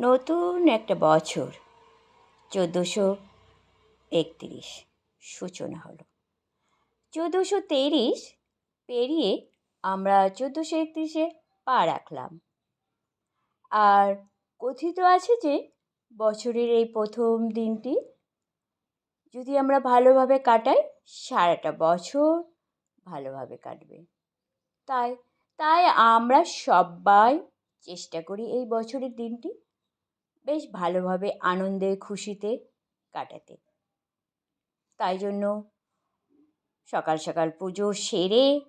নতুন একটা বছর। চোদ্দোশো একত্রিশ সূচনা হলো। চোদ্দোশো তেইশ পেরিয়ে আমরা চোদ্দোশো একত্রিশে পা রাখলাম। আর কথিত আছে যে, বছরের এই প্রথম দিনটি যদি আমরা ভালোভাবে কাটাই, সারাটা বছর ভালোভাবে কাটবে। তাই তাই আমরা সবাই চেষ্টা করি এই বছরের দিনটি বেশ ভালোভাবে আনন্দে, খুশিতে কাটাতে। তাই জন্য সকাল সকাল পুজো সেরে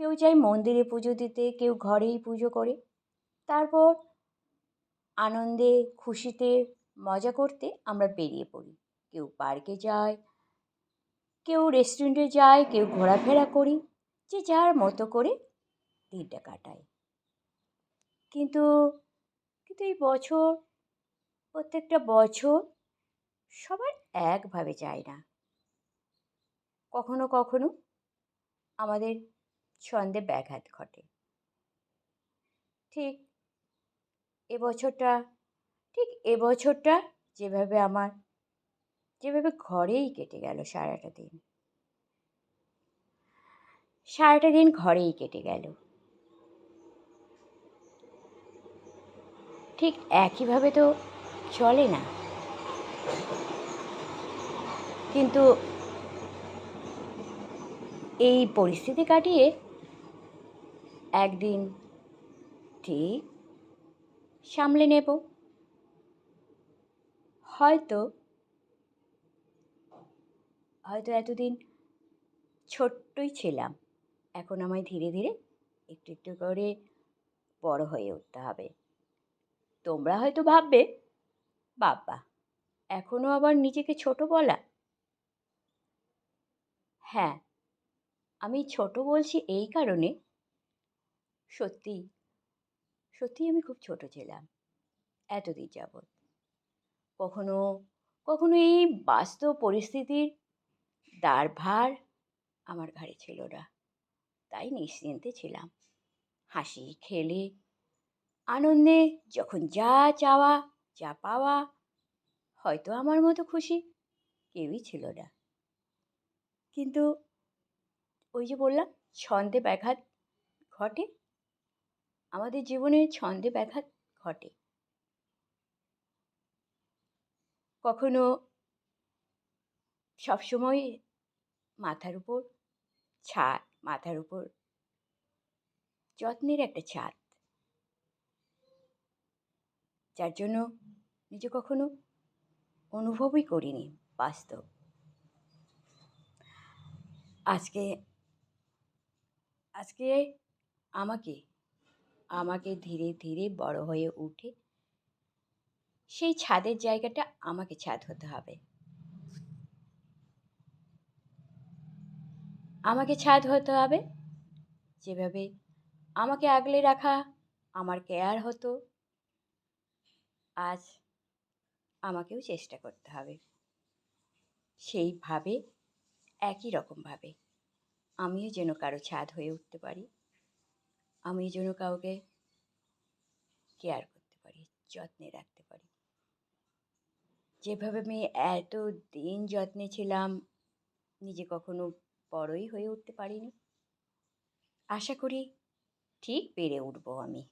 কেউ যায় মন্দিরে পুজো দিতে, কেউ ঘরেই পুজো করে। তারপর আনন্দে, খুশিতে মজা করতে আমরা বেরিয়ে পড়ি। কেউ পার্কে যায়, কেউ রেস্টুরেন্টে যায়, কেউ ঘোরাফেরা করি, যে যার মতো করে দিনটা কাটায় কিন্তু কিন্তু এই বছর, প্রত্যেকটা বছর সবার একভাবে যায় না। কখনো কখনো আমাদের ছন্দে ব্যাঘাত ঘটে। ঠিক এবছরটা ঠিক এবছরটা যেভাবে আমার, যেভাবে ঘরেই কেটে গেল সারাটা দিন। সারাটা দিন ঘরেই কেটে গেল। ঠিক একইভাবে তো চলে না। কিন্তু এই পরিস্থিতি কাটিয়ে একদিন ঠিক সামলে নেব। হয়তো হয়তো এতদিন ছোট্টই ছিলাম। এখন আমায় ধীরে ধীরে একটু একটু করে বড় হয়ে উঠতে হবে। তোমরা হয়তো ভাববে বাবা এখনও আবার নিজেকে ছোট বলা। হ্যাঁ আমি ছোট বলছি এই কারণে। সত্যি সত্যি আমি খুব ছোট ছিলাম, এতদিন যাবৎ। কখনো কখনো এই বাস্তব পরিস্থিতির দারভার আমার ঘাড়ে ছিল না, তাই নিশ্চিন্তে ছিলাম। হাসি, খেলে আনন্দে যখন যা চাওয়া, যা পাওয়া, হয়তো আমার মতো খুশি কেউই ছিল না। কিন্তু ওই যে বললাম, ছন্দে ব্যাঘাত ঘটে। আমাদের জীবনে ছন্দে ব্যাঘাত ঘটে। কখনো সবসময় মাথার উপর ছাদ, মাথার উপর যত্নের একটা ছাদ। যার জন্য নিজে কখনো অনুভবই করিনি বাস্তব। আজকে আজকে আমাকে আমাকে ধীরে ধীরে বড় হয়ে উঠে সেই ছাদের জায়গাটা আমাকে ছাদ হতে হবে। আমাকে ছাদ হতে হবে। যেভাবে আমাকে আগলে রাখা, আমার কেয়ার হতো। আজ আমাকেও চেষ্টা করতে হবে। সেইভাবে, একই রকমভাবে আমিও যেন কারও ছাদ হয়ে উঠতে পারি। আমি যেন কাউকে কেয়ার করতে পারি, যত্নে রাখতে পারি। যেভাবে আমি এত দিন যত্নে ছিলাম, নিজে কখনো বড়ই হয়ে উঠতে পারিনি। আশা করি ঠিক পেরে উঠবো আমি।